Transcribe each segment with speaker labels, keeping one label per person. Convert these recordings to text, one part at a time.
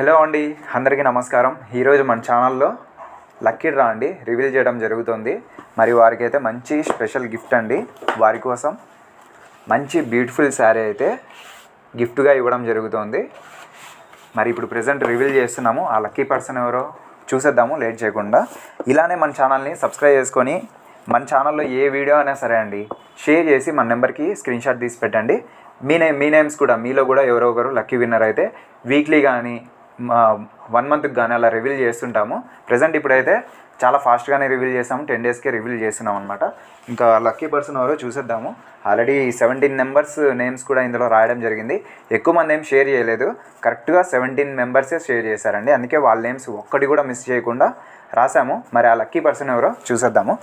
Speaker 1: Hello అండి అందరికీ నమస్కారం. ఈరోజు మన ఛానల్లో లక్కీ డ్రా అండి రివీల్ చేయడం జరుగుతుంది. మరి వారికి అయితే మంచి స్పెషల్ గిఫ్ట్ అండి. వారి కోసం మంచి బ్యూటిఫుల్ శారీ అయితే గిఫ్ట్గా ఇవ్వడం జరుగుతుంది. మరి ఇప్పుడు ప్రజెంట్ రివీల్ చేస్తున్నాము. ఆ లక్కీ పర్సన్ ఎవరో చూసేద్దాము లేట్ చేయకుండా. ఇలానే మన ఛానల్ని సబ్స్క్రైబ్ చేసుకొని మన ఛానల్లో ఏ వీడియో అయినా సరే అండి షేర్ చేసి మన నెంబర్కి స్క్రీన్ షాట్ తీసి పెట్టండి. మీ నేమ్ మీ నేమ్స్ కూడా మీలో కూడా ఎవరో ఒకరు లక్కీ విన్నర్ అయితే వీక్లీ కానీ వన్ మంత్కి కానీ అలా రివీల్ చేస్తుంటాము. ప్రజెంట్ ఇప్పుడైతే చాలా ఫాస్ట్గానే రివీల్ చేసాము. టెన్ డేస్కే రివీల్ చేస్తున్నాం అనమాట ఇంకా లక్కీ పర్సన్ ఎవరో చూసేద్దాము. ఆల్రెడీ సెవెంటీన్ మెంబర్స్ నేమ్స్ కూడా ఇందులో రాయడం జరిగింది. ఎక్కువ మంది ఏం షేర్ చేయలేదు. కరెక్ట్గా సెవెంటీన్ మెంబర్సే షేర్ చేశారండి. అందుకే వాళ్ళ నేమ్స్ ఒక్కటి కూడా మిస్ చేయకుండా రాసాము. మరి ఆ లక్కీ పర్సన్ ఎవరో చూసేద్దాము.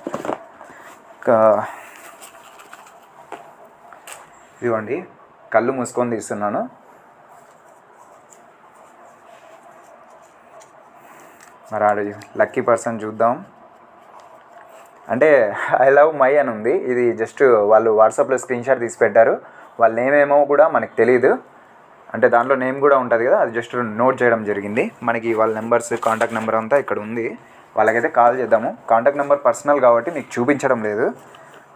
Speaker 1: ఇదిగోండి. కళ్ళు మూసుకొని తీస్తున్నాను. మరి ఆడ లక్కీ పర్సన్ చూద్దాం. అంటే ఐ లవ్ మై అని ఉంది. ఇది జస్ట్ వాళ్ళు వాట్సాప్లో స్క్రీన్ షాట్ తీసి పెట్టారు. వాళ్ళ నేమ్ ఏమో కూడా మనకు తెలియదు అంటే దాంట్లో నేమ్ కూడా ఉంటుంది కదా అది జస్ట్ నోట్ చేయడం జరిగింది. మనకి వాళ్ళ నెంబర్స్ కాంటాక్ట్ నెంబర్ అంతా ఇక్కడ ఉంది. వాళ్ళకైతే కాల్ చేద్దాము. కాంటాక్ట్ నెంబర్ పర్సనల్ కాబట్టి మీకు చూపించడం లేదు.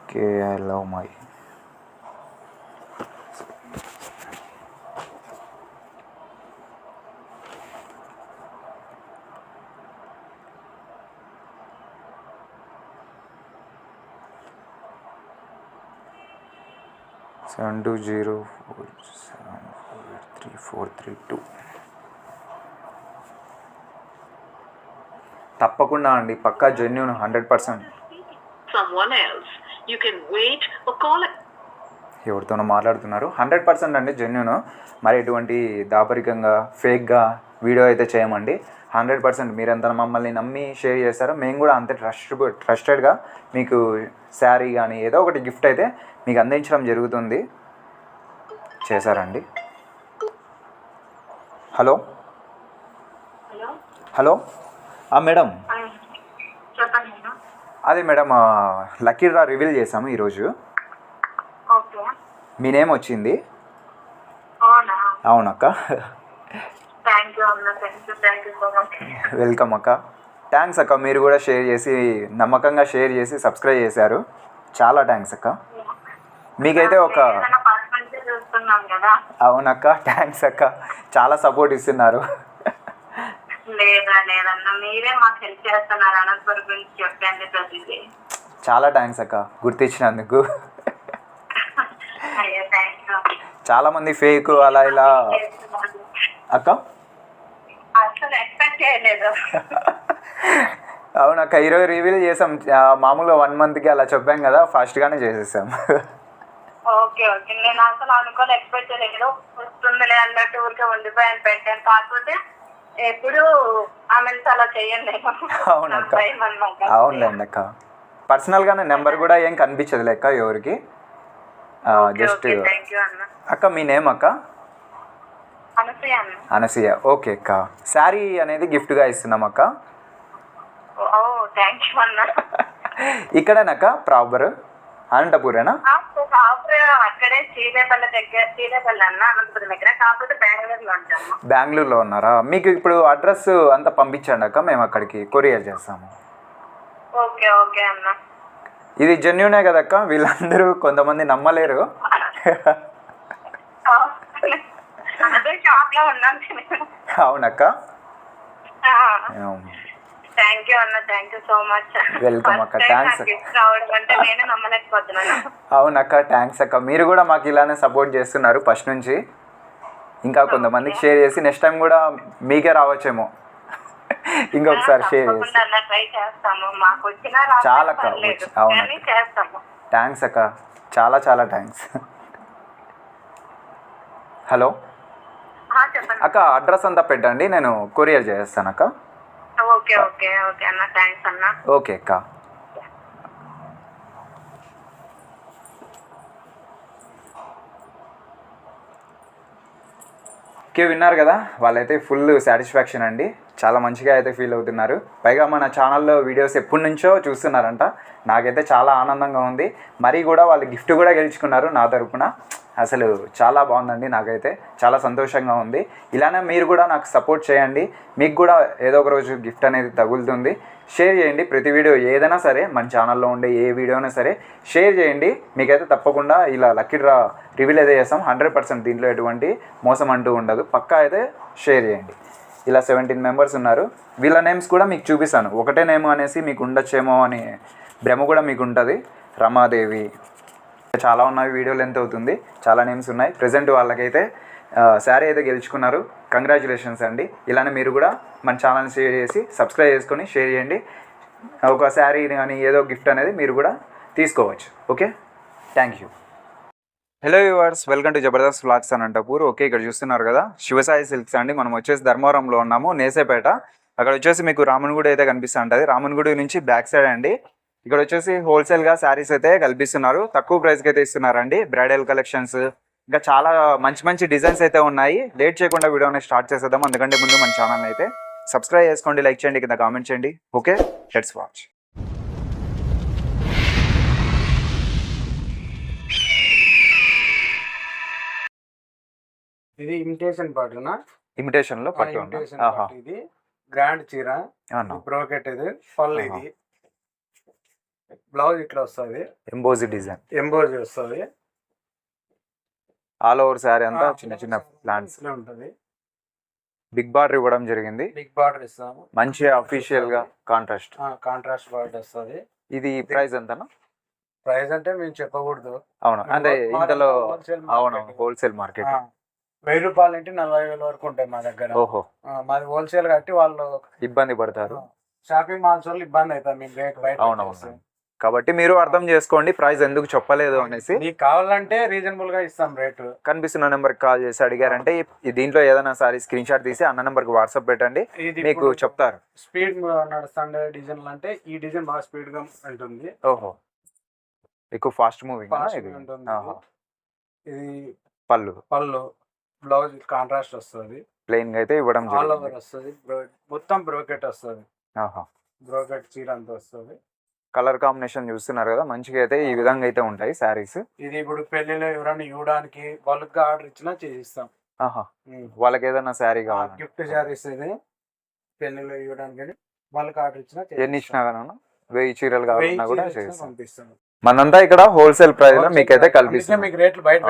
Speaker 1: Okay I love my. Seven two zero four seven four three four three two. తప్పకుండా అండి పక్కా జెన్యున్ హండ్రెడ్ పర్సెంట్. ఎవరితోనో మాట్లాడుతున్నారు. హండ్రెడ్ పర్సెంట్ అండి జెన్యున్ మరి ఎటువంటి దాపరికంగా ఫేక్గా వీడియో అయితే చేయమండి. హండ్రెడ్ పర్సెంట్ మీరంతా మమ్మల్ని నమ్మి షేర్ చేస్తారో మేము కూడా అంతే ట్రస్ట్ ట్రస్టెడ్గా మీకు శారీ కానీ ఏదో ఒకటి గిఫ్ట్ అయితే మీకు అందించడం జరుగుతుంది. చేశారండి. హలో?
Speaker 2: హలో?
Speaker 1: మేడం. అదే మేడం లక్కీ డ్రా రివీల్ చేసాము ఈరోజు. మీ నేమ్ వచ్చింది?
Speaker 2: అవునా?
Speaker 1: అవునక్క. వెల్కమ్ అక్క. థ్యాంక్స్ అక్క. మీరు కూడా షేర్ చేసి నమ్మకంగా షేర్ చేసి సబ్స్క్రైబ్ చేశారు. చాలా థ్యాంక్స్ అక్క. మీకైతే ఒక అవునక్క. థ్యాంక్స్ అక్క. చాలా సపోర్ట్ ఇస్తున్నారు. చాలా థ్యాంక్స్ అక్క. గుర్తించినందుకు.
Speaker 2: యూ
Speaker 1: చాలామంది ఫేక్ అలా ఇలా అక్క?
Speaker 2: అసలు ఎక్స్పెక్ట్ చేయలేదు.
Speaker 1: అవునక్క ఈరోజు రివీల్ చేసాం. మామూలుగా వన్ మంత్కి అలా చెప్పాం కదా ఫాస్ట్గానే చేసేసాం.
Speaker 2: Okay okay. నేను అసలు అనుకోని ఎక్స్పెక్ట్ చేయలేదు. వస్తుందిలే అన్నట్టు ఊరికే ఉండిపోయాను పెట్టాను. కాకపోతే ఎప్పుడు ఆమె అలా చెయ్యండి.
Speaker 1: అవునక్క. అవునులేండి అక్క. పర్సనల్గానే నెంబర్ కూడా ఏం కనిపించదు లెక్క ఎవరికి జస్ట్ అక్క మీ నేమ్ అక్క?
Speaker 2: అనసూయ
Speaker 1: ఓకే అక్క. శారీ అనేది గిఫ్ట్గా ఇస్తున్నాం అక్క.
Speaker 2: ఓ థ్యాంక్ యూ అన్న.
Speaker 1: ప్రాపర్? అనంతపూరేనా?
Speaker 2: ఆ, కాకపోతే అక్కడే చీరేపల్లి దగ్గర చీరేపల్లి అన్న అనంతపురం దగ్గర కాకపోతే బెంగళూరులో ఉంటాము.
Speaker 1: బెంగళూరులో ఉన్నారా? మీకు ఇప్పుడు అడ్రస్ అంతా పంపించండి అక్క మేము అక్కడికి కొరియర్ చేస్తాము.
Speaker 2: ఓకే ఓకే అన్న.
Speaker 1: ఇది జెన్యునే కదక్క వీళ్ళందరూ కొంతమంది నమ్మలేరు. అవునక్క?
Speaker 2: థ్యాంక్ యూ అన్న. Thank you so much
Speaker 1: Welcome అక్క.
Speaker 2: గిఫ్ట్ రావడం అంటే నేను నమ్మలేకపోతున్నాను.
Speaker 1: అవునక్క థ్యాంక్స్ అక్క. మీరు కూడా మాకు ఇలానే సపోర్ట్ చేస్తున్నారు ఫస్ట్ నుంచి. ఇంకా కొంతమందికి షేర్ చేసి నెక్స్ట్ టైం కూడా మీకే రావచ్చేమో. ఇంకొకసారి షేర్ చేసి. చాలా అక్క, అవును థ్యాంక్స్ అక్క. చాలా చాలా థ్యాంక్స్ హలో అక్క అడ్రస్ అంతా పెట్టండి నేను కొరియర్ చేస్తాను అక్క.
Speaker 2: ఓకే ఓకే ఓకే అన్న. థ్యాంక్స్ అన్న.
Speaker 1: ఓకే అక్క. ఓకే విన్నారు కదా? వాళ్ళైతే ఫుల్ సాటిస్ఫాక్షన్ అండి. చాలా మంచిగా అయితే ఫీల్ అవుతున్నారు. పైగా మన ఛానల్లో వీడియోస్ ఎప్పటి నుంచో చూస్తున్నారంట. నాకైతే చాలా ఆనందంగా ఉంది. మరీ కూడా వాళ్ళు గిఫ్ట్ కూడా గెలుచుకున్నారు నా తరపున. అసలు చాలా బాగుందండి నాకైతే. చాలా సంతోషంగా ఉంది. ఇలానే మీరు కూడా నాకు సపోర్ట్ చేయండి. మీకు కూడా ఏదో ఒక రోజు గిఫ్ట్ అనేది తగులుతుంది. షేర్ చేయండి. ప్రతి వీడియో ఏదైనా సరే మన ఛానల్లో ఉండే ఏ వీడియో అయినా సరే షేర్ చేయండి. మీకైతే తప్పకుండా ఇలా లక్కీ డ్రా రివీల్ అయితే చేస్తాం. హండ్రెడ్ పర్సెంట్ దీంట్లో ఎటువంటి మోసం అంటూ ఉండదు. పక్కా అయితే షేర్ చేయండి. ఇలా సెవెంటీన్ మెంబర్స్ ఉన్నారు. వీళ్ళ నేమ్స్ కూడా మీకు చూపిస్తాను. ఒకటే నేమ్ అనేసి మీకు ఉండొచ్చేమో అని భ్రమ కూడా మీకు ఉంటుంది. రమాదేవి. చాలా ఉన్నాయి వీడియోలు ఎంత అవుతుంది. చాలా నేమ్స్ ఉన్నాయి. ప్రజెంట్ వాళ్ళకైతే శారీ అయితే గెలుచుకున్నారు. కంగ్రాచులేషన్స్ అండి. ఇలానే మీరు కూడా మన ఛానల్ షేర్ చేసి సబ్స్క్రైబ్ చేసుకొని షేర్ చేయండి. ఒక శారీ కానీ ఏదో గిఫ్ట్ అనేది మీరు కూడా తీసుకోవచ్చు. Okay thank you hello viewers welcome to Jabardasth vlogs Anantapur okay ఇక్కడ చూస్తున్నారు కదా శివసాయి సిల్క్స్ అండి. మనం వచ్చేసి ధర్మవరంలో ఉన్నాము నేసేపేట. అక్కడ వచ్చేసి మీకు రామన్గుడి అయితే కనిపిస్తూ ఉంటుంది. రామన్గుడి నుంచి బ్యాక్ సైడ్ అండి. ఇక్కడ వచ్చేసి హోల్సేల్గా శారీస్ అయితే కల్పిస్తున్నారు. తక్కువ ప్రైస్కి అయితే ఇస్తున్నారండి. బ్రైడల్ కలెక్షన్స్ ఇంకా చాలా మంచి మంచి డిజైన్స్ అయితే ఉన్నాయి. లేట్ చేయకుండా వీడియోని స్టార్ట్ చేసేద్దాం. అందుకంటే ముందు మన ఛానల్ అయితే సబ్స్క్రైబ్ చేసుకోండి లైక్ చేయండి కింద కామెంట్ చేయండి. ఓకే లెట్స్ వాచ్
Speaker 3: ఇది ఇమిటేషన్ పట్టున
Speaker 1: పట్టు.
Speaker 3: ఇమిటేషన్
Speaker 1: ఆహా.
Speaker 3: పట్టు ఇది. గ్రాండ్ చీర.
Speaker 1: అవునా?
Speaker 3: బ్రోకెట్ ఇది. పళ్ళు
Speaker 1: ఆహా.
Speaker 3: ఇది. బ్లౌజ్ ఇట్లా వస్తుంది.
Speaker 1: ఎంబోజీ డిజైన్
Speaker 3: ఎంబోజీ వస్తుంది.
Speaker 1: ఆల్ ఓవర్ శారీ అంతా చిన్న చిన్న ప్లాంట్స్
Speaker 3: ఉంటది.
Speaker 1: బిగ్ బార్డర్ ఇవ్వడం జరిగింది.
Speaker 3: బిగ్ బార్డర్ ఇస్తాము.
Speaker 1: మంచి అఫీషియల్గా కాంట్రాస్ట్
Speaker 3: కాంట్రాస్ట్ బార్డర్ వస్తుంది.
Speaker 1: ఇది ప్రైస్ ఎంతనా?
Speaker 3: ప్రైస్ అంటే మేము చెప్పకూడదు.
Speaker 1: అవును. అంటే ఇంతలో అవును. హోల్సేల్ మార్కెట్
Speaker 3: వెయ్యి రూపాయలు అంటే నలభై వేల వరకు ఉంటాయి మా దగ్గర.
Speaker 1: ఓహో.
Speaker 3: ఆ, మాది హోల్సేల్ కట్టి వాళ్ళు
Speaker 1: ఇబ్బంది పడతారు.
Speaker 3: షాపింగ్ మాల్స్ వాళ్ళు ఇబ్బంది అవుతుంది మేము రేట్ బయట
Speaker 1: అవునవును.
Speaker 3: పెట్టేస్తే.
Speaker 1: కాబట్టి మీరు అర్థం చేసుకోండి ప్రైస్ ఎందుకు చెప్పలేదు అనేసి.
Speaker 3: మీకు కావాలంటే రీజనబుల్గా ఇస్తాం రేటు.
Speaker 1: కనిపిస్తున్న నెంబర్ కాల్ చేసి అడిగారంటే ఈ దీంట్లో ఏదైనా సారీ స్క్రీన్ షాట్ తీసి అన్న నెంబర్కి వాట్సాప్ పెట్టండి.
Speaker 3: ఇది
Speaker 1: మీకు
Speaker 3: ఇప్పుడు
Speaker 1: చెప్తారు.
Speaker 3: స్పీడ్ నడుస్తుండే డిజైన్లు అంటే ఈ డిజైన్ బాగా స్పీడ్గా ఉంటుంది.
Speaker 1: ఓహో. ఎక్కువ ఫాస్ట్ మూవింగ్
Speaker 3: Fast ఉంటుంది. ఇది
Speaker 1: పళ్ళు.
Speaker 3: పళ్ళు. బ్లౌజ్ కాంట్రాస్ట్ వస్తుంది.
Speaker 1: ప్లెయిన్గా అయితే ఇవ్వడం
Speaker 3: ఆల్ ఓవర్ వస్తుంది. మొత్తం బ్రోకెట్ వస్తుంది. బ్రోకెట్ చీర అంతా వస్తుంది.
Speaker 1: కలర్ కాంబినేషన్ చూస్తున్నారు కదా మంచిగా అయితే ఈ విధంగా అయితే ఉంటాయి శారీస్.
Speaker 3: ఇది ఇప్పుడు పెళ్ళిలో ఎవరైనా ఇవ్వడానికి బల్క్గా ఆర్డర్ ఇచ్చినా చేసిస్తాం
Speaker 1: వాళ్ళకి ఏదైనా శారీ కావాలి
Speaker 3: గిఫ్ట్ శారీస్ ఇది. పెళ్ళిలో ఇవ్వడానికి బల్క్ ఆర్డర్ ఇచ్చినా
Speaker 1: ఎన్ని ఇచ్చినా కానీ వెయ్యి చీరలు కావాలన్నా కూడా చేస్తాం మనంతా ఇక్కడ హోల్సేల్ ప్రైస్లో మీకైతే
Speaker 3: అందుకే
Speaker 1: కల్పిస్తాం
Speaker 3: మీకు రేట్లు బయట.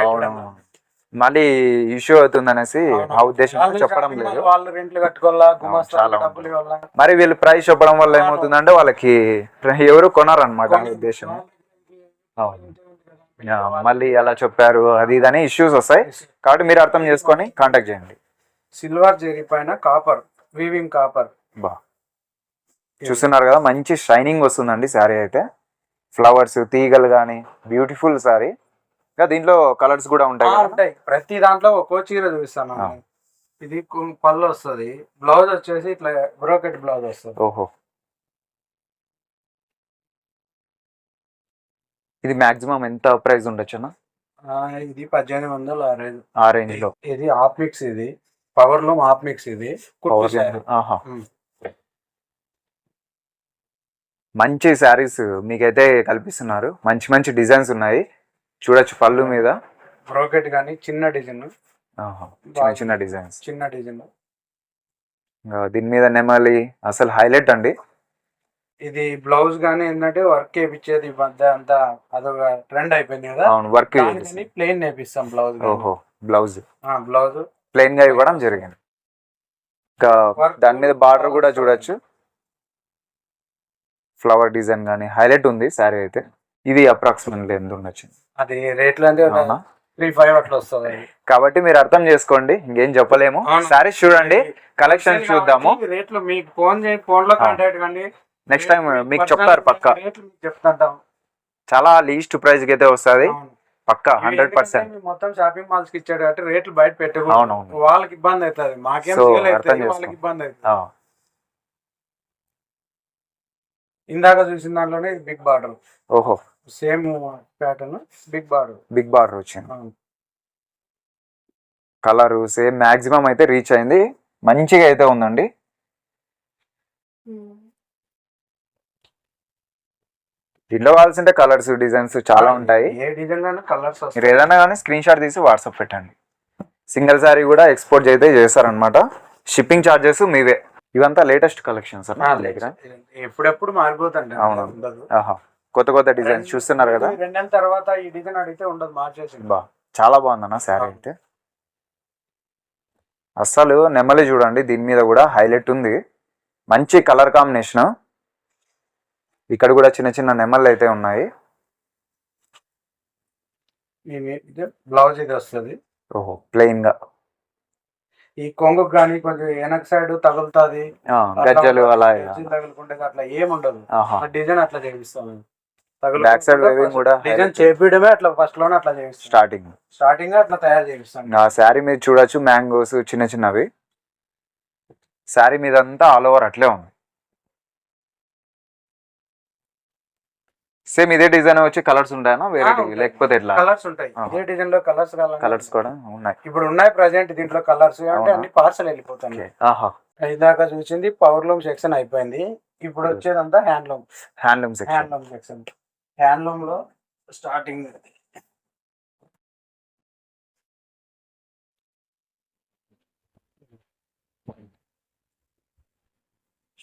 Speaker 1: మళ్ళీ ఇష్యూ అవుతుంది అనేసి
Speaker 3: అవును.
Speaker 1: ఆ ఉద్దేశంతో
Speaker 3: వాళ్ళు
Speaker 1: చెప్పడం లేదు.
Speaker 3: వాళ్ళు రెంట్లు కట్టుకోవాలా గుమస్తా
Speaker 1: చాలా
Speaker 3: డబ్బులు ఇవ్వాలా?
Speaker 1: మరి వీళ్ళు ప్రైస్ చెప్పడం వల్ల. ఏమవుతుందంటే వాళ్ళకి ఎవరు కొనరన్నమాట ఆ ఉద్దేశం. అవును. మళ్ళీ అలా చెప్పారు అది ఇది అని ఇష్యూస్ వస్తాయి కాబట్టి మీరు అర్థం చేసుకొని కాంటాక్ట్ చేయండి.
Speaker 3: సిల్వర్ జెరీ పైన కాపర్ వీవింగ్ కాపర్
Speaker 1: బా. చూస్తున్నారు కదా మంచి షైనింగ్ వస్తుందండి శారీ అయితే. ఫ్లవర్స్ తీగలు కానీ బ్యూటిఫుల్ శారీ. దీంట్లో కలర్స్ కూడా ఉంటాయి
Speaker 3: ఉంటాయి. ప్రతి దాంట్లో ఒక్కో చీర చూపిస్తాను. ఇది పళ్ళు వస్తుంది. బ్లౌజ్ వచ్చేసి ఇట్లా బ్రోకెట్ బ్లౌజ్ వస్తుంది.
Speaker 1: ఓహో. ఇది మాక్సిమం ఎంత ప్రైస్ ఉండొచ్చు అన్న?
Speaker 3: ఇది పద్దెనిమిది వందలు ఆ
Speaker 1: రేంజ్లో.
Speaker 3: ఇది హాఫ్ మిక్స్ ఇది. పవర్లో హాఫ్ మిక్స్ ఇది.
Speaker 1: మంచి శారీస్ మీకైతే కల్పిస్తున్నారు. మంచి మంచి డిజైన్స్ ఉన్నాయి. చూడొచ్చు పళ్ళు మీద.
Speaker 3: బ్రోకెట్ కానీ చిన్న డిజైన్.
Speaker 1: చిన్న చిన్న డిజైన్స్.
Speaker 3: చిన్న డిజైన్.
Speaker 1: దీని మీద నెమలి అసలు హైలైట్ అండి.
Speaker 3: ఇది బ్లౌజ్ గానీ ఏంటంటే వర్క్ వేపించేది ఈ మధ్య అంతా అదొక ట్రెండ్ అయిపోయింది కదా.
Speaker 1: అవును వర్క్
Speaker 3: ప్లెయిన్ నేపిస్తాం బ్లౌజ్
Speaker 1: ఓహో బ్లౌజ్.
Speaker 3: బ్లౌజ్.
Speaker 1: ప్లెయిన్గా ఇవ్వడం జరిగింది. ఇంకా దాని మీద బార్డర్ కూడా చూడొచ్చు. ఫ్లవర్ డిజైన్ కానీ హైలైట్ ఉంది శారీ అయితే. ఇది అప్రాక్సిమేట్లీ ఎంత ఉండొచ్చు?
Speaker 3: అది రేట్లు అంటే త్రీ ఫైవ్ అట్లా వస్తుంది.
Speaker 1: కాబట్టి మీరు అర్థం చేసుకోండి ఇంకేం చెప్పలేము. శారీస్ చూడండి కలెక్షన్ చూద్దాము.
Speaker 3: రేట్లు మీకు ఫోన్ చేయండి ఫోన్లో కాంటాక్ట్ కండి.
Speaker 1: నెక్స్ట్ టైం మీకు చెప్తారు పక్క.
Speaker 3: చెప్తాంటాం.
Speaker 1: చాలా లీస్ట్ ప్రైస్కి అయితే వస్తుంది. పక్క హండ్రెడ్ పర్సెంట్
Speaker 3: మొత్తం షాపింగ్ మాల్స్కి ఇచ్చాడు కాబట్టి రేట్లు బయట
Speaker 1: అవునవును.
Speaker 3: వాళ్ళకి ఇబ్బంది అవుతుంది. మాకేం. వాళ్ళకి ఇబ్బంది అవుతుంది. ఇందాక చూసిన దాంట్లోనే బిగ్ బార్డర్
Speaker 1: ఓహో.
Speaker 3: Same pattern big border
Speaker 1: big border వచ్చింది. కలర్ సేమ్ మాక్సిమం అయితే రీచ్ అయింది. మంచిగా అయితే ఉందండి. దీనిలో కావాల్సింటే కలర్స్ డిజైన్స్ చాలా ఉంటాయి.
Speaker 3: ఏ డిజైన్ కలర్స్
Speaker 1: మీరు ఏదైనా కానీ స్క్రీన్ షాట్ తీసి వాట్సాప్ పెట్టండి. సింగిల్ శారీ కూడా ఎక్స్పోర్ట్ అయితే చేస్తారనమాట షిప్పింగ్ ఛార్జెస్ మీవే. ఇవంతా లేటెస్ట్ కలెక్షన్స్
Speaker 3: ఎప్పుడెప్పుడు మారిపోతండి
Speaker 1: అవును. కొత్త కొత్త డిజైన్స్ చూస్తున్నారు కదా?
Speaker 3: రెండు నెలల తర్వాత ఈ డిజైన్ అడిగితే ఉండదు మార్చేసి
Speaker 1: బా చాలా బాగుందన్న శారీ అయితే. అస్సలు నెమలి చూడండి దీని మీద కూడా హైలైట్ ఉంది. మంచి కలర్ కాంబినేషన్ ఇక్కడ కూడా చిన్న చిన్న నెమళ్ళు అయితే ఉన్నాయి.
Speaker 3: బ్లౌజ్ ఇది వస్తుంది.
Speaker 1: ఓహో ప్లెయిన్గా
Speaker 3: ఈ కొంగు కానీ కొంచెం వెనక్ సైడ్ తగులుతుంది.
Speaker 1: గజ్జలు అలా
Speaker 3: తగులుకుంటే అట్లా ఏం ఉండదు.
Speaker 1: ఆహా.
Speaker 3: ఆ డిజైన్ అట్లా చేపిస్తాం
Speaker 1: Back side weaving కూడా
Speaker 3: డిజైన్ చేపించడమే అట్లా ఫస్ట్లోనే అట్లా చేపిస్తాం.
Speaker 1: స్టార్టింగ్
Speaker 3: స్టార్టింగ్ అట్లా తయారు చేపిస్తాం.
Speaker 1: ఆ శారీ మీద చూడొచ్చు మ్యాంగోస్ చిన్న చిన్నవి. శారీ మీద అంతా ఆల్ ఓవర్ అట్లే ఉంది. సేమ్ ఇదే డిజైన్ వచ్చి కలర్స్ ఉంటాయనా? వేరే
Speaker 3: ఉంటాయి.
Speaker 1: లేకపోతే ఎట్లా?
Speaker 3: కలర్స్ ఉంటాయి. ఇదే డిజైన్లో కలర్స్
Speaker 1: కలర్స్ కూడా ఉన్నాయి.
Speaker 3: ఇప్పుడు ఉన్నాయి ప్రజెంట్ దీంట్లో కలర్స్ అంటే? అన్ని పార్సల్ వెళ్ళిపోతాయి. ఇందాక చూసింది పవర్ లూమ్ సెక్షన్ అయిపోయింది. ఇప్పుడు వచ్చేదంతా handloom
Speaker 1: handloom section
Speaker 3: handloom section హ్యాండ్లూమ్లో starting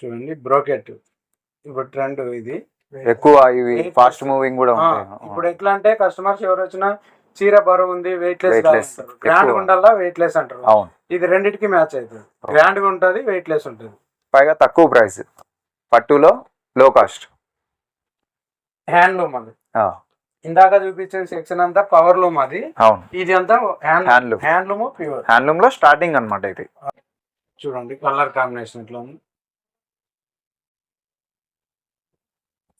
Speaker 3: చూడండి బ్రోకెట్. ఇప్పుడు ట్రెండ్ ఇది.
Speaker 1: ఎక్కువ ఇవి ఫాస్ట్ మూవింగ్ కూడా
Speaker 3: ఇప్పుడు ఎట్లా అంటే కస్టమర్స్ ఎవరు వచ్చినా చీర బరువు ఉంది వెయిట్ లెస్. గ్రాండ్. ఉండాలా వెయిట్ లెస్ అంటారు. ఇది రెండింటికి మ్యాచ్ అవుతుంది. గ్రాండ్గా ఉంటుంది వెయిట్ లెస్ ఉంటుంది.
Speaker 1: పైగా తక్కువ ప్రైస్ పట్టులో లో కాస్ట్
Speaker 3: హ్యాండ్లూమ్ అది. ఇందాక చూపించిన సెక్షన్ అంతా పవర్ లూమ్ అది.
Speaker 1: అవును.
Speaker 3: ఇది అంతా హ్యాండ్
Speaker 1: Handloom.
Speaker 3: హ్యాండ్లూమ్ ప్యూర్
Speaker 1: హ్యాండ్లూమ్లో స్టార్టింగ్ అన్నమాట ఇది.
Speaker 3: చూడండి కలర్ కాంబినేషన్ ఇట్లా ఉంది?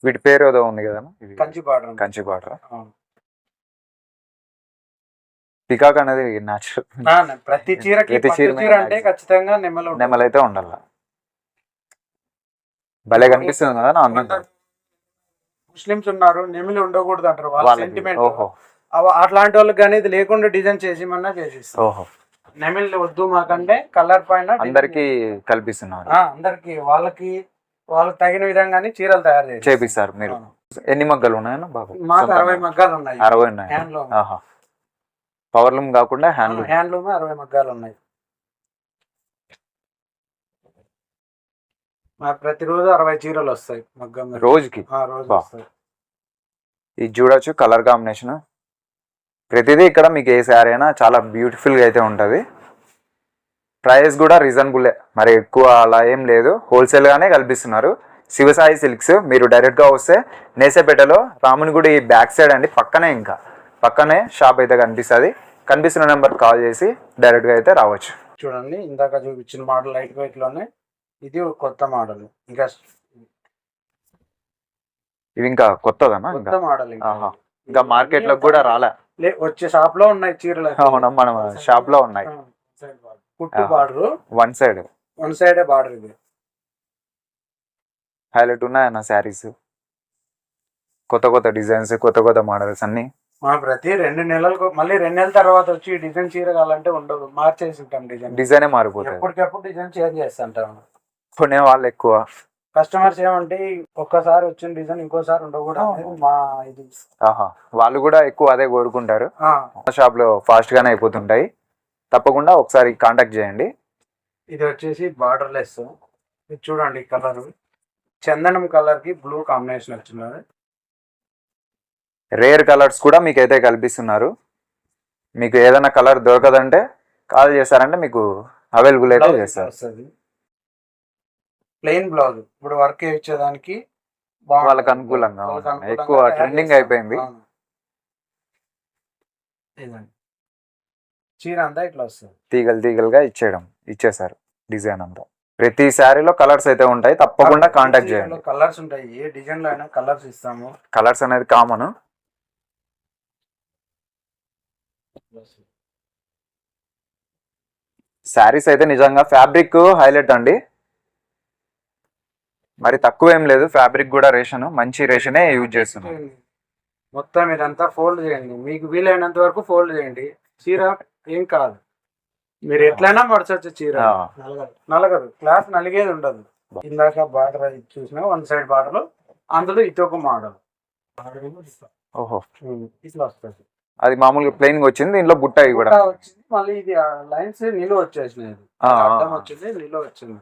Speaker 1: వీటి పేరు ఏదో ఉంది కదా
Speaker 3: Kanchi border.
Speaker 1: Kanchi border? Peacock అనేది న్యాచురల్
Speaker 3: ప్రతి చీరకి
Speaker 1: ప్రతి చీర
Speaker 3: అంటే. ఖచ్చితంగా నెమ్మలు ఉంటుంది.
Speaker 1: నెమలైతే ఉండాల భలే కనిపిస్తుంది కదా నా
Speaker 3: ముస్లిమ్స్ ఉన్నారు నెమిలి ఉండకూడదు అంటారు వాళ్ళ సెంటిమెంట్
Speaker 1: ఓహో.
Speaker 3: అట్లాంటి వాళ్ళకి కానీ ఇది లేకుండా డిజైన్ చేసిమన్నా చేసిస్తాం.
Speaker 1: ఓహో.
Speaker 3: నెమిలి వద్దు మాకంటే కలర్ పైన design
Speaker 1: అందరికి కల్పిస్తున్నారు.
Speaker 3: ఆ, అందరికి వాళ్ళకి వాళ్ళకి తగిన విధంగానే చీరలు తయారు చేసి
Speaker 1: చేపిస్తారు మీరు. ఎన్ని మగ్గలు ఉన్నాయన్నా బాబు?
Speaker 3: మాకు అరవై మగ్గాలు ఉన్నాయి.
Speaker 1: అరవై ఉన్నాయి?
Speaker 3: హ్యాండ్లూమ్.
Speaker 1: ఆహా. పవర్ లూమ్ కాకుండా హ్యాండ్లూమ్.
Speaker 3: హ్యాండ్లూమ్ అరవై మగ్గాలు ఉన్నాయి. మాకు ప్రతిరోజు అరవై చీరలు వస్తాయి మగ్గం మీద.
Speaker 1: రోజుకి?
Speaker 3: ఆ, రోజు
Speaker 1: బా.
Speaker 3: వస్తాయి.
Speaker 1: ఇది చూడొచ్చు కలర్ కాంబినేషన్. ప్రతిదీ ఇక్కడ మీకు ఏ శారీ అయినా చాలా బ్యూటిఫుల్గా అయితే ఉంటుంది. ప్రైస్ కూడా రీజనబుల్లే మరి ఎక్కువ అలా ఏం లేదు. హోల్సేల్గానే కల్పిస్తున్నారు. శివసాయి సిల్క్స్ మీరు డైరెక్ట్గా వస్తే నేసేపేటలో రామునిగుడి బ్యాక్ సైడ్ అండి పక్కనే ఇంకా. పక్కనే షాప్ అయితే కనిపిస్తుంది. కనిపిస్తున్న నెంబర్ కాల్ చేసి డైరెక్ట్గా అయితే రావచ్చు.
Speaker 3: చూడండి ఇందాక చూపించిన మోడల్ లైట్ వెయిట్లోనే ఇది ఒక కొత్త మోడల్. ఇంకా
Speaker 1: ఇవి ఇంకా కొత్తదన్నా
Speaker 3: కొత్త మోడల్.
Speaker 1: ఇంకా మార్కెట్లోకి కూడా రాలే.
Speaker 3: లే వచ్చే షాప్లో ఉన్నాయి చీరలు.
Speaker 1: అవునా మన షాప్లో ఉన్నాయి.
Speaker 3: పుట్టు
Speaker 1: ఆహా.
Speaker 3: బార్డర్.
Speaker 1: One side.
Speaker 3: వన్ సైడే బార్డర్ ఇది.
Speaker 1: హైలైట్ ఉన్నాయన్న శారీస్? కొత్త కొత్త డిజైన్స్ కొత్త కొత్త మోడల్స్ అన్ని?
Speaker 3: మా ప్రతి రెండు నెలలకు మళ్ళీ రెండు నెలల తర్వాత వచ్చి డిజైన్ చీర కావాలంటే ఉండదు. మార్చేసి ఉంటాం డిజైన్.
Speaker 1: డిజైనే మారిపోతాయి.
Speaker 3: ఎప్పటికప్పుడు డిజైన్ చేంజ్ చేస్తుంటాం
Speaker 1: కొనే వాళ్ళు ఎక్కువ.
Speaker 3: కస్టమర్స్ ఏమంటే ఒక్కసారి వచ్చిన డిజైన్ ఇంకోసారి ఉండకూడదు మా ఇది.
Speaker 1: వాళ్ళు కూడా ఎక్కువ అదే కోరుకుంటారు. షాప్లో ఫాస్ట్ గానే అయిపోతుంటాయి. తప్పకుండా ఒకసారి కాంటాక్ట్ చేయండి.
Speaker 3: ఇది వచ్చేసి బార్డర్ లెస్ ఇది చూడండి కలర్ చందనం కలర్కి బ్లూ కాంబినేషన్ వచ్చినది.
Speaker 1: రేర్ కలర్స్ కూడా మీకు అయితే కల్పిస్తున్నారు. మీకు ఏదైనా కలర్ దొరకదంటే కాల్ చేస్తారంటే మీకు అవైలబుల్ అయితే చేస్తారు.
Speaker 3: Plain blouse. ఇప్పుడు వర్క్ ఇచ్చేదానికి.
Speaker 1: వాళ్ళకి అనుకూలంగా ఎక్కువ
Speaker 3: చేస్తారు.
Speaker 1: అయిపోయింది.
Speaker 3: చీర అంతా ఇట్లా వస్తుంది.
Speaker 1: తీగలు తీగలుగా ఇచ్చేయడం ఇచ్చేసారు డిజైన్ అంతా. ప్రతి శారీలో కలర్స్ అయితే ఉంటాయి. తప్పకుండా కాంటాక్ట్ చేయండి.
Speaker 3: కలర్స్ ఉంటాయి. ఏ డిజైన్లో అయినా కలర్స్ ఇస్తాము.
Speaker 1: కలర్స్ అనేది కామన్. శారీస్ అయితే నిజంగా ఫ్యాబ్రిక్ హైలైట్ అండి. మరి తక్కువ ఏం లేదు ఫ్యాబ్రిక్ కూడా రేషన్ మంచి రేషనే యూజ్ చేస్తున్నాం.
Speaker 3: మొత్తం ఇదంతా ఫోల్డ్ చేయండి. మీకు వీలైనంత వరకు ఫోల్డ్ చేయండి. చీర ఏం కాదు. మీరు ఎట్లయినా మడచచ్చు చీర. నలగదు. క్లాత్ నలిగేది ఉండదు. ఇందాక బార్డర్ చూసిన వన్ సైడ్ బార్డర్ అందులో ఇది ఒక మోడల్
Speaker 1: ఓహో.
Speaker 3: ఇట్లా వస్తుంది.
Speaker 1: అది మామూలుగా ప్లెయిన్ వచ్చింది దీంట్లో బుట్ట కూడా.
Speaker 3: వచ్చింది మళ్ళీ ఇది లైన్స్ నిలువ వచ్చేసినాయి. అడ్డం వచ్చింది నిలువ వచ్చింది.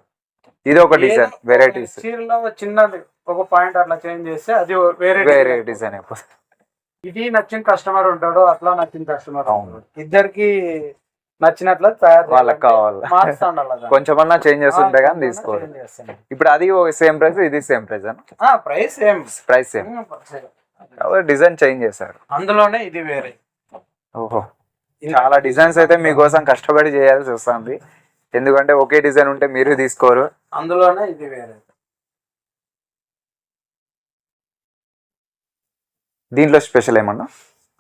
Speaker 1: ఇది ఒక డిజైన్ వెరైటీస్
Speaker 3: చీరలో చిన్నది ఒక పాయింట్ అట్లా చేంజ్ చేస్తే అది వేరే
Speaker 1: వేరే. డిజైన్ అయిపోతుంది.
Speaker 3: ఇది నచ్చిన కస్టమర్ ఉంటాడు అట్లా నచ్చిన కస్టమర్ ఇద్దరికి నచ్చినట్లు తయారు
Speaker 1: వాళ్ళకి కావాలి. కొంచెమన్నా చేంజెస్ ఉంటాయి కానీ తీసుకోవాలి ఇప్పుడు అది సేమ్ ప్రైస్ ఇది సేమ్ ప్రైస్
Speaker 3: ప్రైస్ ఏం
Speaker 1: ప్రైస్ సేమ్ డిజైన్ చేంజ్ చేశారు.
Speaker 3: అందులోనే ఇది వేరే.
Speaker 1: ఓహో. చాలా డిజైన్స్ అయితే మీకోసం కష్టపడి చేయాల్సి వస్తుంది. ఎందుకంటే ఒకే డిజైన్ ఉంటే మీరు తీసుకోరు.
Speaker 3: అందులోనే ఇది వేరే.
Speaker 1: దీంట్లో స్పెషల్ ఏమన్నా?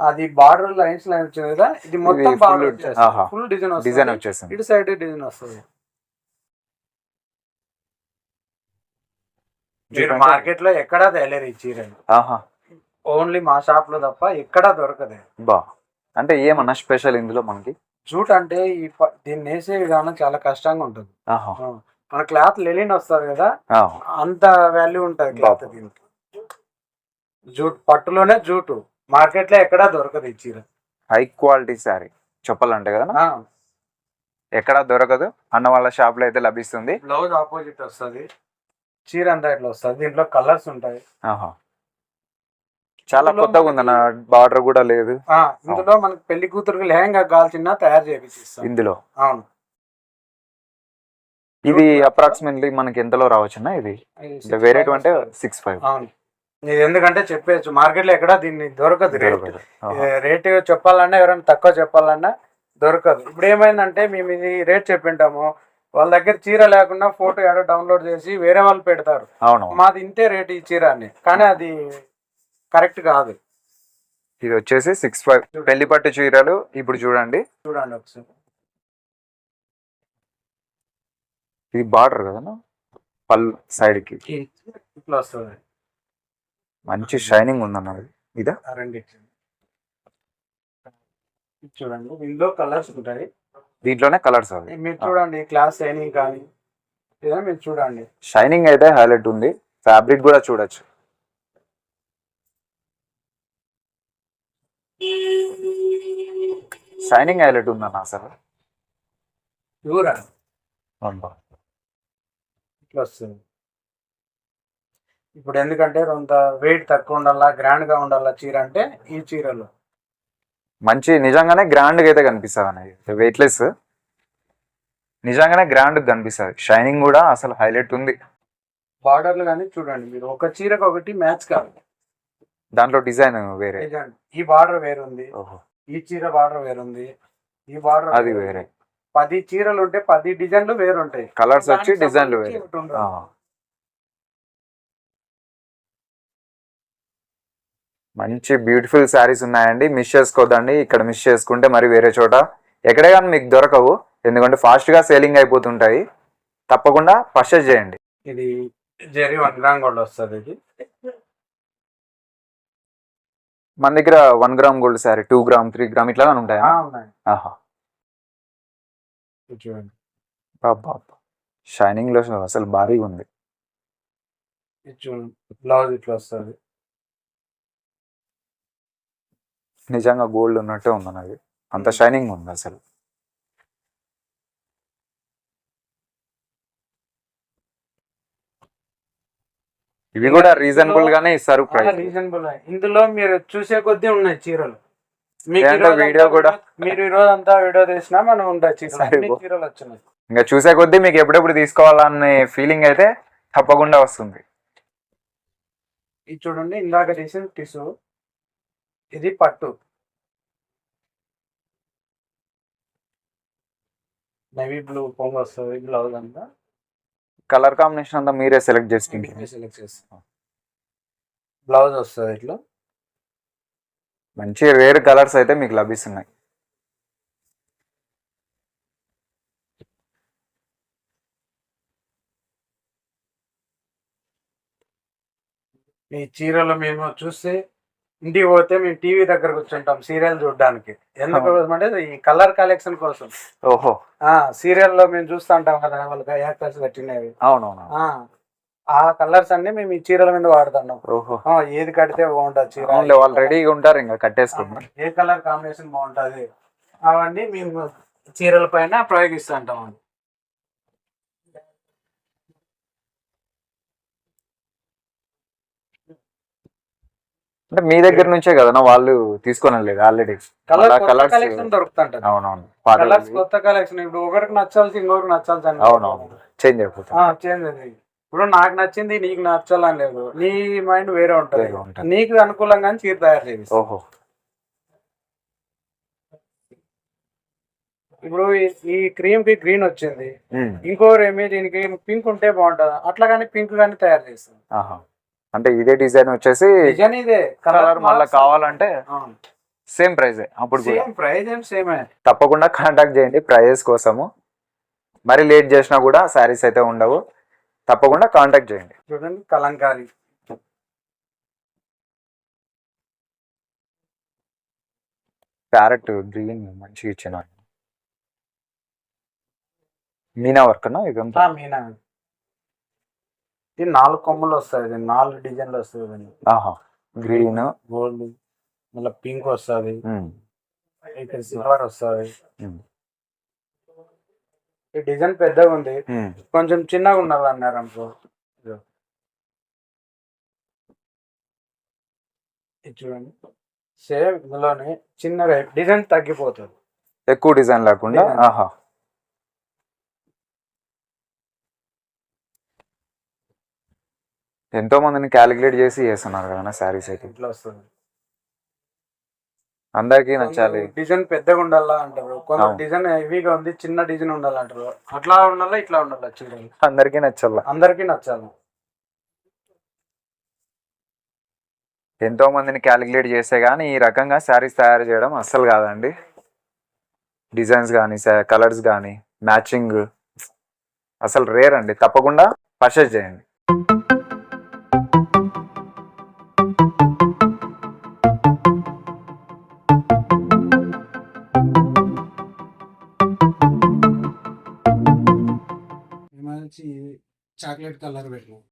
Speaker 3: అది బార్డర్ లైన్స్ లైన్ వచ్చింది కదా ఇది మొత్తం బార్డర్. ఫుల్ డిజైన్
Speaker 1: డిజైన్ వచ్చేసింది
Speaker 3: ఇటు సైడ్ డిజైన్ వస్తుంది. మీరు. మార్కెట్లో ఎక్కడా తేలేరు ఈ చీరలు.
Speaker 1: ఆహా.
Speaker 3: ఓన్లీ మా షాప్లో తప్ప ఎక్కడా దొరకదు.
Speaker 1: బా. అంటే ఏమన్నా స్పెషల్ ఇందులో మనకి?
Speaker 3: జూట్ అంటే ఈ ప- దీన్ని వేసే విధానం చాలా కష్టంగా ఉంటుంది.
Speaker 1: ఆహా.
Speaker 3: మన క్లాత్ లెలిన్ వస్తుంది కదా అంత వాల్యూ ఉంటుంది క్లాత్. దీనికి. జూట్ పట్టులోనే జూటు మార్కెట్లో ఎక్కడా దొరకదు ఈ చీర.
Speaker 1: హై క్వాలిటీ శారీ చెప్పాలంటే కదా? ఎక్కడా దొరకదు అన్న వాళ్ళ షాప్లో అయితే లభిస్తుంది.
Speaker 3: బ్లౌజ్ ఆపోజిట్ వస్తుంది చీర అంతా ఇట్లా వస్తుంది దీంట్లో కలర్స్ ఉంటాయి.
Speaker 1: ఆహా. చాలా కొత్తగా ఉందన్న బార్డర్ కూడా లేదు.
Speaker 3: ఇందులో మనకి పెళ్ళి కూతురుకి లెహంగా కాల్చిన తయారు చేపిస్తాం.
Speaker 1: ఇందులో?
Speaker 3: అవును.
Speaker 1: ఇది అప్రాక్సిమేట్లీ మనకి ఎంతలో రావచ్చున్నా ఇది?
Speaker 3: ఇది
Speaker 1: వేరే
Speaker 3: six
Speaker 1: అంటే. సిక్స్ ఫైవ్
Speaker 3: అవును. ఇది ఎందుకంటే చెప్పేయచ్చు మార్కెట్లో ఎక్కడ దీన్ని దొరకదు రేట్. రేట్ చెప్పాలన్నా ఎవరైనా తక్కువ చెప్పాలన్నా దొరకదు. ఇప్పుడు ఏమైందంటే మేము ఇది రేట్ చెప్పింటాము. వాళ్ళ దగ్గర చీర లేకుండా ఫోటో ఏడో డౌన్లోడ్ చేసి వేరే వాళ్ళు పెడతారు.
Speaker 1: అవును
Speaker 3: మాది ఇంతే రేట్ ఈ చీర అని కానీ అది కరెక్ట్ కాదు.
Speaker 1: ఇది వచ్చేసి సిక్స్ ఫైవ్ పెళ్ళి పట్టు చీరలు ఇప్పుడు చూడండి.
Speaker 3: చూడండి ఒకసారి.
Speaker 1: ఇది బార్డర్ కదా పళ్ళు సైడ్కి
Speaker 3: ఇట్లా వస్తుంది.
Speaker 1: మంచి షైనింగ్ ఉందన్న ఇది.
Speaker 3: చూడండి. ఇందులో కలర్స్ ఉంటాయి.
Speaker 1: దీంట్లోనే కలర్స్ అవి.
Speaker 3: మీరు చూడండి క్లాస్ షైనింగ్ కానీ. మీరు చూడండి.
Speaker 1: షైనింగ్ అయితే హైలైట్ ఉంది. ఫ్యాబ్రిక్ కూడా చూడొచ్చు. షైనింగ్ హైలైట్ ఉందన్న అసలు
Speaker 3: ప్యూర్
Speaker 1: అబ్బా.
Speaker 3: ఇట్లా వస్తుంది. ఇప్పుడు ఎందుకంటే కొంత వెయిట్ తక్కువ ఉండాలా గ్రాండ్గా ఉండాలా చీర అంటే ఈ చీరలు.
Speaker 1: మంచి నిజంగానే గ్రాండ్గా అయితే కనిపిస్తుంది అన్నది వెయిట్లెస్ నిజంగానే గ్రాండ్ కనిపిస్తుంది. షైనింగ్ కూడా అసలు హైలైట్ ఉంది.
Speaker 3: బార్డర్లు కానీ చూడండి మీరు. ఒక చీరకు ఒకటి మ్యాచ్ కాదు
Speaker 1: దాంట్లో డిజైన్ వేరే.
Speaker 3: ఈ బార్డర్ వేరుంది.
Speaker 1: ఓహో.
Speaker 3: ఈ చీర బార్డర్ వేరుంది. ఈ బార్డర్
Speaker 1: అది వేరే.
Speaker 3: పది చీరలు ఉంటే పది డిజైన్లు వేరుంటాయి.
Speaker 1: కలర్స్ వచ్చి డిజైన్లు వేరే. మంచి బ్యూటిఫుల్ శారీస్ ఉన్నాయండి. మిస్ చేసుకోవద్దండి ఇక్కడ మిస్ చేసుకుంటే మరి వేరే చోట. ఎక్కడే కానీ మీకు దొరకవు. ఎందుకంటే fast గా సేలింగ్ అయిపోతుంటాయి. తప్పకుండా పర్చేస్ చేయండి.
Speaker 3: ఇది జెరీ వన్ గ్రామ్ గోల్డ్ వస్తుంది ఇది.
Speaker 1: మన దగ్గర one gram gold sari two gram three gram ఇట్లా ఉంటాయా?
Speaker 3: ఉన్నాయి
Speaker 1: ఆహా.
Speaker 3: చూడండి.
Speaker 1: షైనింగ్లో అసలు భారీగా ఉంది.
Speaker 3: ఇది చూడండి. బ్లౌజ్ ఇట్లా వస్తుంది.
Speaker 1: నిజంగా గోల్డ్ ఉన్నట్టే ఉంది అన్నది అంత షైనింగ్ ఉంది అసలు. ఇవి కూడా రీజనబుల్ గానే ఇస్తారు ప్రైస్
Speaker 3: రీజనబుల్ ఇందులో మీరు చూసే కొద్దీ ఉన్నాయి చీరలు. మీకు
Speaker 1: వీడియో కూడా-
Speaker 3: మీరు ఈ రోజు అంతా వీడియో తీసినా మనం ఉంటాయి చీరలు. వచ్చినాయి.
Speaker 1: ఇంకా చూసే కొద్దీ మీకు ఎప్పుడెప్పుడు తీసుకోవాలనే ఫీలింగ్ అయితే తప్పకుండా వస్తుంది.
Speaker 3: ఇది చూడండి ఇందాక తీసిన టిసు ఇది పట్టు. నవీ బ్లూ పొంగు వస్తుంది బ్లౌజ్ అంతా.
Speaker 1: కలర్ కాంబినేషన్ అంతా మీరే సెలెక్ట్ చేసుకుంటారు.
Speaker 3: సెలెక్ట్ చేస్తాం బ్లౌజ్ వస్తుంది ఇట్లా?
Speaker 1: మంచి రేర్ కలర్స్ అయితే మీకు లభిస్తున్నాయి.
Speaker 3: ఈ చీరలు మేము చూస్తే ఇంటికి పోతే మేము టీవీ దగ్గర కూర్చుంటాం సీరియల్ చూడడానికి. ఎందుకు అంటే ఈ కలర్ కలెక్షన్ కోసం.
Speaker 1: ఓహో.
Speaker 3: ఆ సీరియల్లో మేము చూస్తూ ఉంటాం కదా వాళ్ళకి యాక్టర్స్ కట్టినవి.
Speaker 1: అవునవును.
Speaker 3: ఆ కలర్స్ అన్ని మేము ఈ చీరల మీద వాడుతున్నాం. ఏది కడితే బాగుంటుంది చీర.
Speaker 1: వాళ్ళు రెడీగా ఉంటారు ఇంకా కట్టేసుకుంటారు
Speaker 3: ఏ కలర్ కాంబినేషన్ బాగుంటది. అవన్నీ మేము చీరల పైన ప్రయోగిస్తుంటాం
Speaker 1: అంటే మీ దగ్గర నుంచే కదా వాళ్ళు తీసుకొని లేదు ఆల్రెడీ
Speaker 3: కలెక్షన్ దొరుకుతుంటది.
Speaker 1: అవునవును
Speaker 3: కలర్స్ కొత్త కలెక్షన్ ఇప్పుడు ఒకరికి నచ్చాల్సి ఇంకొకరికి నచ్చాల్సి అని
Speaker 1: అవునవును చేంజ్ అయిపోతుంది.
Speaker 3: చేంజ్ ఇప్పుడు నాకు నచ్చింది నీకు నచ్చాలని లేదు. నీ మైండ్ వేరే ఉంటది. నీకు అనుకూలంగా చీర తయారు చేసి
Speaker 1: ఓహో.
Speaker 3: ఇప్పుడు ఈ- క్రీమ్కి గ్రీన్ వచ్చింది.
Speaker 1: ఉమ్.
Speaker 3: ఇంకో ఏమి దీనికి పింక్ ఉంటే బాగుంటది? అట్లా కానీ పింక్ కానీ తయారు చేస్తాం.
Speaker 1: ఆహా. అంటే ఇదే డిజైన్ వచ్చేసి
Speaker 3: డిజైన్ ఇదే.
Speaker 1: కలర్ మళ్ళీ కావాలంటే సేమ్ ప్రైస్ అప్పుడు కూడా.
Speaker 3: సేమ్ ప్రైస్ ఏం సేమే.
Speaker 1: తప్పకుండా కాంటాక్ట్ చేయండి ప్రైజెస్ కోసము. మరి లేట్ చేసినా కూడా శారీస్ అయితే ఉండవు. తప్పకుండా కాంటాక్ట్ చేయండి.
Speaker 3: చూడండి కలంకారీ.
Speaker 1: ప్యారెట్ గ్రీన్ మంచిగా ఇచ్చిన. మీనా వర్క్ ఇదంతా
Speaker 3: మీనా. ఇది నాలుగు కొమ్మలు వస్తాయి ఇది నాలుగు డిజైన్లు వస్తాయి ఇది
Speaker 1: ఆహా. గ్రీన్.
Speaker 3: గోల్డ్ మళ్ళీ పింక్ వస్తుంది. ఇక్కడ సిల్వర్ వస్తుంది. ఈ డిజైన్ పెద్దగా ఉంది. కొంచెం చిన్నగా ఉండాలి అన్నారు అనుకో. చూడండి. సేమ్ ఇందులోనే చిన్నగా డిజైన్ తగ్గిపోతుంది.
Speaker 1: ఎక్కువ డిజైన్ లేకుండా. ఆహా. ఎంతో మందిని క్యాలిక్యులేట్ చేసి చేస్తున్నారు కదా శారీస్ అయితే.
Speaker 3: ఇట్లా వస్తుంది.
Speaker 1: అందరికీ నచ్చాలి.
Speaker 3: డిజైన్ పెద్దగా ఉండాలా అంటారు
Speaker 1: అవును.
Speaker 3: డిజైన్ హెవీగా ఉంది చిన్న డిజైన్ ఉండాలి అంటారు అట్లా ఉండాలా ఇట్లా ఉండాలా చీరలు
Speaker 1: అందరికీ నచ్చాల.
Speaker 3: అందరికీ నచ్చాలి?
Speaker 1: ఎంతో మందిని క్యాలిక్యులేట్ చేస్తే కానీ ఈ రకంగా శారీస్ తయారు చేయడం అస్సలు కాదండి. డిజైన్స్ కానీ కలర్స్ కానీ మ్యాచింగ్ అసలు రేర్ అండి. తప్పకుండా పర్చేస్ చేయండి.
Speaker 3: చాక్లెట్ కలర్ పెట్టినాం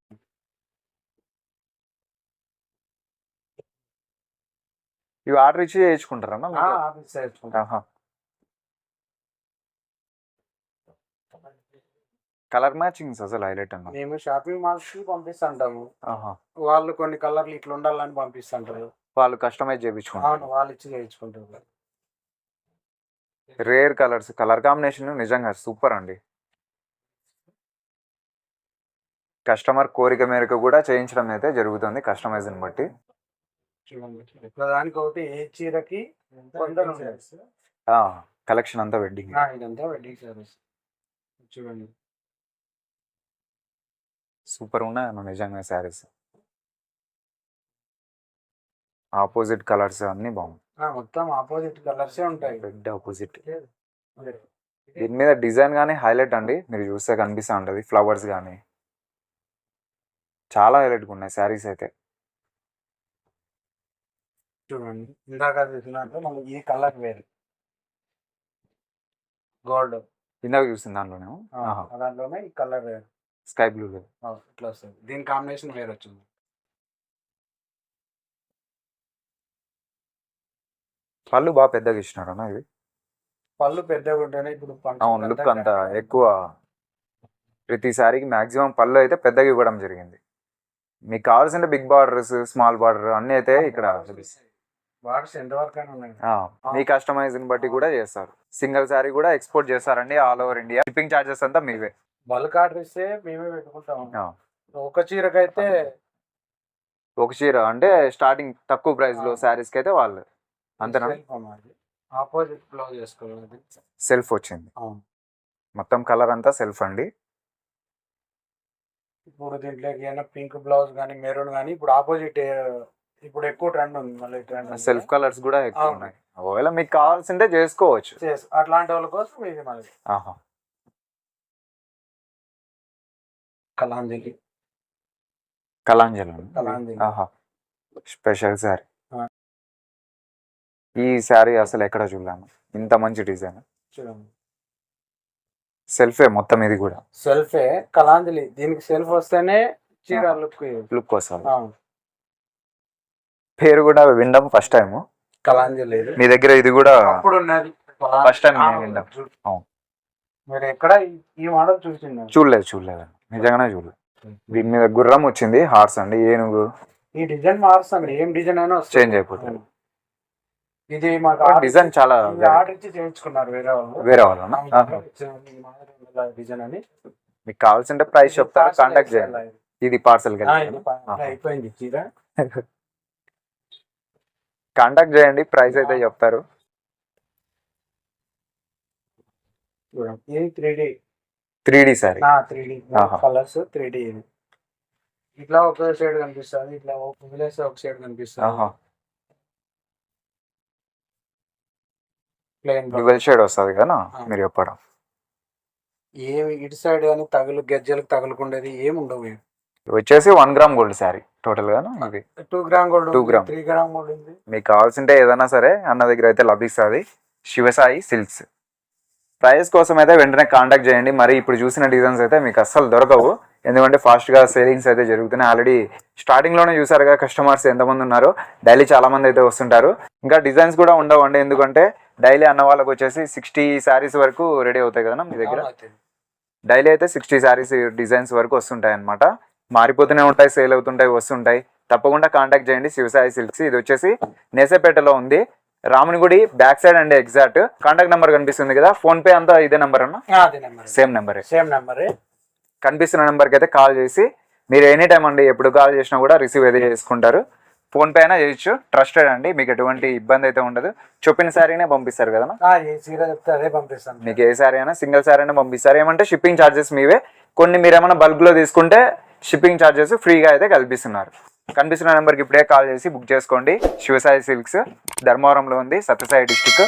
Speaker 1: ఇవి ఆర్డర్ ఇచ్చి ఆహా. కలర్ మ్యాచింగ్స్ అసలు హైలైట్ అన్న.
Speaker 3: మేము షాపింగ్ మాల్స్కి పంపిస్తుంటాము. వాళ్ళు కొన్ని కలర్లు ఇట్లా ఉండాలని పంపిస్తుంటారు.
Speaker 1: వాళ్ళు కస్టమైజ్ చేయించుకుంటారు.
Speaker 3: వాళ్ళు ఇచ్చి చేయించుకుంటారు.
Speaker 1: రేర్ కలర్స్ కలర్ కాంబినేషన్ నిజంగా సూపర్ అండి. కస్టమర్ కోరిక మేరకు కూడా చేయించడం అయితే జరుగుతుంది కస్టమైజ్ని బట్టి.
Speaker 3: దానికి ఒకటి ఏ చీరకి.
Speaker 1: కలెక్షన్ అంతా వెడ్డింగ్
Speaker 3: ఆ, ఇదంతా వెడ్డింగ్ సారీస్ చూడండి.
Speaker 1: సూపర్ ఉన్నాయి అన్న నిజంగా శారీస్. ఆపోజిట్ కలర్స్ అన్ని బాగుంది.
Speaker 3: ఆ, మొత్తం ఆపోజిట్ కలర్సే ఉంటాయి.
Speaker 1: Red opposite. దీని మీద డిజైన్ కానీ హైలైట్ అండి. మీరు చూస్తే కనిపిస్తూ ఉంటుంది. ఫ్లవర్స్ కానీ చాలా హైలైట్గా ఉన్నాయి శారీస్ అయితే.
Speaker 3: చూడండి. ఇందాక చూసినట్టు మనకి ఈ కలర్ వేరు. గోల్డ్.
Speaker 1: ఇందాక చూసింది దాంట్లోనే
Speaker 3: దాంట్లోనే ఈ కలర్ వేరు.
Speaker 1: స్కై బ్లూ
Speaker 3: ఆ, ఇట్లా వస్తుంది. దీని కాంబినేషన్ వేరు వచ్చింది.
Speaker 1: పళ్ళు బాగా పెద్దగా ఇచ్చినారు అన్న ఇది
Speaker 3: పళ్ళు పెద్దగా ఉంటేనే ఇప్పుడు
Speaker 1: అవును లుక్ అంతా ఎక్కువ. ప్రతిసారికి మాక్సిమం పళ్ళు అయితే పెద్దగా ఇవ్వడం జరిగింది. మీకు కావాల్సిన బిగ్ బార్డర్స్ స్మాల్ బార్డర్ అన్నీ అయితే ఇక్కడ మీ కస్టమైజ్ని బట్టి కూడా చేస్తారు. సింగిల్ శారీ కూడా ఎక్స్పోర్ట్ చేస్తారండి all over India shipping charges అంతా మీవే.
Speaker 3: బల్క్ ఆర్డర్ ఇస్తే మేమే పెట్టుకుంటాం. ఒక చీరకైతే
Speaker 1: ఒక చీర అంటే స్టార్టింగ్ తక్కువ ప్రైస్లో శారీస్కి అయితే వాళ్ళు. అంతేనా?
Speaker 3: ఆపోజిట్ బ్లౌజ్ చేసుకోవాలి
Speaker 1: సెల్ఫ్ వచ్చింది. మొత్తం కలర్ అంతా సెల్ఫ్ అండి.
Speaker 3: ఇప్పుడు దీంట్లోకి ఏమైనా పింక్ బ్లౌజ్ కానీ మెరూన్ కానీ ఇప్పుడు ఆపోజిట్ ఇప్పుడు ఎక్కువ ట్రెండ్ ఉంది మళ్ళీ ట్రెండ్
Speaker 1: సెల్ఫ్ కలర్స్ కూడా ఎక్కువ. ఉన్నాయి. ఒకవేళ మీకు కావాల్సింటే చేసుకోవచ్చు.
Speaker 3: అట్లాంటి వాళ్ళ కోసం ఇది
Speaker 1: ఆహా.
Speaker 3: కలాంజలి
Speaker 1: కలాంజలి
Speaker 3: కలాంజలి
Speaker 1: స్పెషల్ శారీ. ఈ శారీ అసలు ఎక్కడ చూడలేము. ఇంత మంచి డిజైన్.
Speaker 3: చూడండి
Speaker 1: సెల్ఫే మొత్తం ఇది కూడా.
Speaker 3: సెల్ఫే కలాంజలి దీనికి సెల్ఫ్ వస్తేనే చీర లుక్
Speaker 1: లుక్ వస్తుంది. పేరు కూడా వినడం ఫస్ట్ టైం
Speaker 3: కలాంజలి ఇది.
Speaker 1: మీ దగ్గర ఇది కూడా
Speaker 3: అప్పుడు ఉన్నది. చూ-
Speaker 1: అవును.
Speaker 3: మీరు ఎక్కడ ఈ- మోడల్ చూసిండు
Speaker 1: చూడలేదు చూడలేదు. నిజంగానే చూడలేదు. దీని మీద గుర్రం వచ్చింది హార్స్ అండి. ఏనుగు.
Speaker 3: ఈ డిజైన్ మారుస్తాను ఏం డిజైన్ అయినా.
Speaker 1: చేంజ్ అయిపోతుంది.
Speaker 3: ఇది మాకు
Speaker 1: డిజైన్ చాలా
Speaker 3: ఆర్డర్ ఇచ్చి చేయించుకున్నారు వేరే వాళ్ళు.
Speaker 1: వేరే
Speaker 3: ఉండాలి డిజైన్ అని?
Speaker 1: మీకు కావాల్సింటే ప్రైస్ చెప్తారు కాంటాక్ట్ చేయండి.
Speaker 3: ఇది.
Speaker 1: పార్సల్.
Speaker 3: అయిపోయింది చీర.
Speaker 1: కాంటాక్ట్ చేయండి ప్రైస్ అయితే చెప్తారు.
Speaker 3: ఇది three D
Speaker 1: three D sorry
Speaker 3: three D. Colours three D ఇట్లా ఒక సైడ్ కనిపిస్తుంది ఇట్లా ఒక ఒక సైడ్ కనిపిస్తుంది. ప్లెయిన్
Speaker 1: డ్యువెల్ షేడ్ వస్తుంది కదా మీరు చెప్పడం.
Speaker 3: ఏమి ఇటు సైడ్ కానీ తగులు గజ్జలకు తగులుకుండేది ఏమి ఉండవు
Speaker 1: వచ్చేసి వన్ గ్రామ్ గోల్డ్ శారీ టోటల్గా
Speaker 3: two gram gold
Speaker 1: Two gram.
Speaker 3: Three gram gold ఉంది.
Speaker 1: మీకు కావాల్సింటే ఏదైనా సరే అన్న దగ్గర అయితే లభిస్తుంది. శివసాయి సిల్క్స్. ప్రైస్ కోసం అయితే వెంటనే కాంటాక్ట్ చేయండి. మరి ఇప్పుడు చూసిన డిజైన్స్ అయితే మీకు అస్సలు దొరకవు. ఎందుకంటే ఫాస్ట్గా సేలింగ్స్ అయితే జరుగుతున్నాయి. ఆల్రెడీ స్టార్టింగ్లోనే చూసారుగా కస్టమర్స్ ఎంతమంది ఉన్నారో. డైలీ చాలా మంది అయితే వస్తుంటారు. ఇంకా డిజైన్స్ కూడా ఉండవండి. ఎందుకంటే డైలీ అన్న వాళ్ళకి వచ్చేసి సిక్స్టీ శారీస్ వరకు రెడీ అవుతాయి కదా మీ దగ్గర? డైలీ అయితే సిక్స్టీ శారీస్ డిజైన్స్ వరకు వస్తుంటాయి అనమాట మారిపోతూనే ఉంటాయి సేల్ అవుతుంటాయి వస్తుంటాయి. తప్పకుండా కాంటాక్ట్ చేయండి శివసాయి సిల్క్స్. ఇది వచ్చేసి నేసేపేటలో ఉంది. రామునిగుడి బ్యాక్ సైడ్ అండి ఎగ్జాక్ట్. కాంటాక్ట్ నెంబర్ కనిపిస్తుంది కదా? ఫోన్ పే అంతా ఇదే నెంబర్ అన్న? సేమ్ నెంబరే.
Speaker 3: సేమ్ నెంబరే.
Speaker 1: కనిపిస్తున్న నెంబర్కి అయితే కాల్ చేసి మీరు ఎనీ టైం అండి ఎప్పుడు కాల్ చేసినా కూడా రిసీవ్ అయితే చేసుకుంటారు. ఫోన్ పే అయినా చేయొచ్చు. ట్రస్టెడ్ అండి. మీకు ఎటువంటి ఇబ్బంది అయితే ఉండదు. చెప్పిన శారీనే పంపిస్తారు కదా
Speaker 3: ఏ చీర చెప్తే అదే పంపిస్తాను.
Speaker 1: మీకు ఏ సారీ అయినా సింగిల్ సారీ అయినా పంపిస్తారు. ఏమంటే షిప్పింగ్ ఛార్జెస్ మీవే. కొన్ని మీరు ఏమైనా బల్క్లో తీసుకుంటే షిప్పింగ్ ఛార్జెస్ ఫ్రీగా అయితే కల్పిస్తున్నారు. కనిపిస్తున్న నెంబర్కి ఇప్పుడే కాల్ చేసి బుక్ చేసుకోండి. శివసాయి సిల్క్స్ ధర్మవరంలో ఉంది. సత్యసాయి డిస్టిక్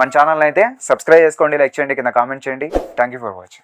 Speaker 1: మన ఛానల్ అయితే సబ్స్క్రైబ్ చేసుకోండి లైక్ చేయండి కింద కామెంట్ చేయండి. Thank you for watching